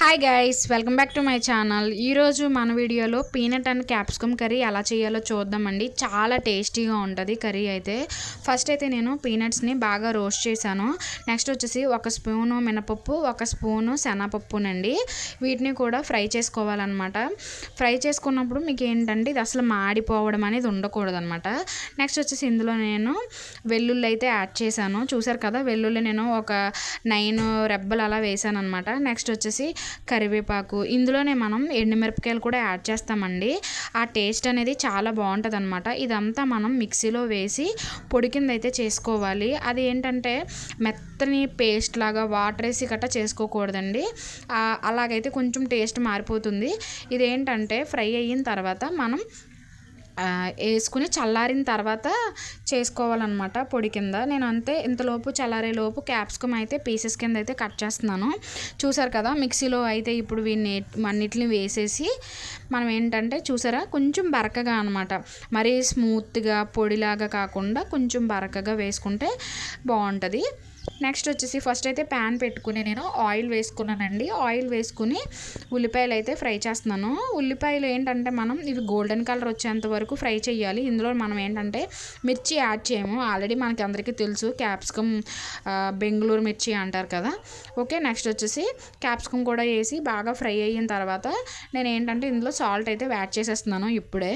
Hi guys welcome back to my channel ఈరోజు మన వీడియోలో పీనట్ అండ్ క్యాప్సికమ్ కర్రీ ఎలా చేయాలో చూద్దామండి. చాలా టేస్టీగా ఉంటుంది కర్రీ అయితే. ఫస్ట్ అయితే నేను పీనట్స్ని బాగా రోస్ట్ చేశాను. నెక్స్ట్ వచ్చేసి ఒక స్పూను మినపప్పు ఒక స్పూను శనగపప్పునండి. వీటిని కూడా ఫ్రై చేసుకోవాలన్నమాట. ఫ్రై చేసుకున్నప్పుడు మీకు ఏంటంటే ఇది అసలు మాడిపోవడం అనేది ఉండకూడదు అనమాట నెక్స్ట్ వచ్చేసి ఇందులో నేను వెల్లుల్లి అయితే యాడ్ చేశాను. చూసారు కదా వెల్లుల్లి నేను ఒక నైన్ రెబ్బలు అలా వేసాను అనమాట నెక్స్ట్ వచ్చేసి కరివేపాకు. ఇందులోనే మనం ఎండుమిరపకాయలు కూడా యాడ్ చేస్తామండి. ఆ టేస్ట్ అనేది చాలా బాగుంటుంది అనమాట ఇదంతా మనం మిక్సీలో వేసి పొడి కింద అయితే చేసుకోవాలి. అది ఏంటంటే మెత్తని పేస్ట్ లాగా వాటర్ వేసి గట్రా చేసుకోకూడదండి. అలాగైతే కొంచెం టేస్ట్ మారిపోతుంది. ఇదేంటంటే ఫ్రై అయిన తర్వాత మనం వేసుకుని చల్లారిన తర్వాత చేసుకోవాలన్నమాట పొడి కింద. నేను అంతే ఇంతలోపు చల్లారేలోపు క్యాప్సికమ్ అయితే పీసెస్ కింద అయితే కట్ చేస్తున్నాను. చూసారు కదా మిక్సీలో అయితే ఇప్పుడు వీటిని అన్నిటిని వేసేసి మనం ఏంటంటే చూసారా కొంచెం బరకగా అనమాట మరీ స్మూత్గా పొడిలాగా కాకుండా కొంచెం బరకగా వేసుకుంటే బాగుంటుంది. నెక్స్ట్ వచ్చేసి ఫస్ట్ అయితే ప్యాన్ పెట్టుకుని నేను ఆయిల్ వేసుకున్నానండి. ఆయిల్ వేసుకుని ఉల్లిపాయలు అయితే ఫ్రై చేస్తున్నాను. ఉల్లిపాయలు ఏంటంటే మనం ఇవి గోల్డెన్ కలర్ వచ్చేంత వరకు ఫ్రై చేయాలి. ఇందులో మనం ఏంటంటే మిర్చి యాడ్ చేయము. ఆల్రెడీ మనకి అందరికీ తెలుసు క్యాప్సికమ్ బెంగళూరు మిర్చి అంటారు కదా. ఓకే నెక్స్ట్ వచ్చేసి క్యాప్సికమ్ కూడా వేసి బాగా ఫ్రై అయిన తర్వాత నేను ఏంటంటే ఇందులో సాల్ట్ అయితే యాడ్ చేసేస్తున్నాను ఇప్పుడే.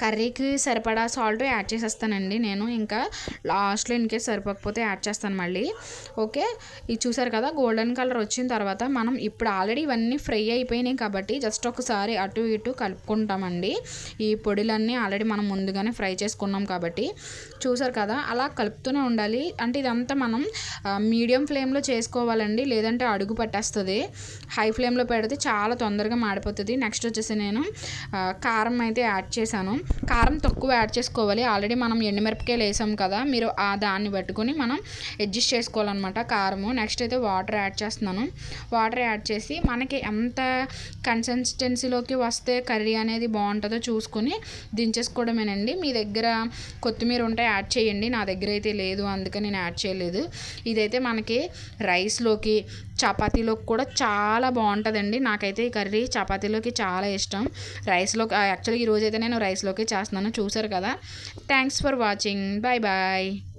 కర్రీకి సరిపడా సాల్ట్ యాడ్ చేసేస్తానండి నేను. ఇంకా లాస్ట్లో ఇన్కేస్ సరిపోకపోతే యాడ్ చేస్తాను మళ్ళీ. ఓకే? ఇది చూసారు కదా? గోల్డెన్ కలర్ వచ్చిన తర్వాత మనం ఇప్పుడు ఆల్రెడీ ఇవన్నీ ఫ్రై అయిపోయినాయి కాబట్టి జస్ట్ ఒకసారి అటు ఇటు కలుపుకుంటామండి. ఈ పొడిలన్నీ ఆల్రెడీ మనం ముందుగానే ఫ్రై చేసుకున్నాం కాబట్టి. చూసారు కదా? అలా కలుపుతూనే ఉండాలి. అంటే ఇదంతా మనం మీడియం ఫ్లేమ్లో చేసుకోవాలండి. లేదంటే అడుగు పట్టేస్తుంది. హై ఫ్లేమ్లో పెడితే చాలా తొందరగా మాడిపోతుంది. నెక్స్ట్ వచ్చేసి నేను కారం అయితే యాడ్ చేశాను. కారం తక్కువ యాడ్ చేసుకోవాలి. ఆల్రెడీ మనం ఎండుమిరపకాయలు వేసాం కదా మీరు ఆ దాన్ని పట్టుకొని మనం అడ్జస్ట్ చేసుకోవాలన్నమాట కారము. నెక్స్ట్ అయితే వాటర్ యాడ్ చేస్తున్నాను. వాటర్ యాడ్ చేసి మనకి ఎంత కన్సిస్టెన్సీలోకి వస్తే కర్రీ అనేది బాగుంటుందో చూసుకొని దించేసుకోవడమేనండి. మీ దగ్గర కొత్తిమీర ఉంటే యాడ్ చేయండి. నా దగ్గర అయితే లేదు అందుకని నేను యాడ్ చేయలేదు. ఇదైతే మనకి రైస్లోకి చపాతీలోకి కూడా చాలా బాగుంటుందండి. నాకైతే ఈ కర్రీ చపాతీలోకి చాలా ఇష్టం. రైస్లో యాక్చువల్గా ఈరోజైతే నేను రైస్లోకి చేస్తున్నాను. చూసారు కదా. Thanks for watching. Bye bye.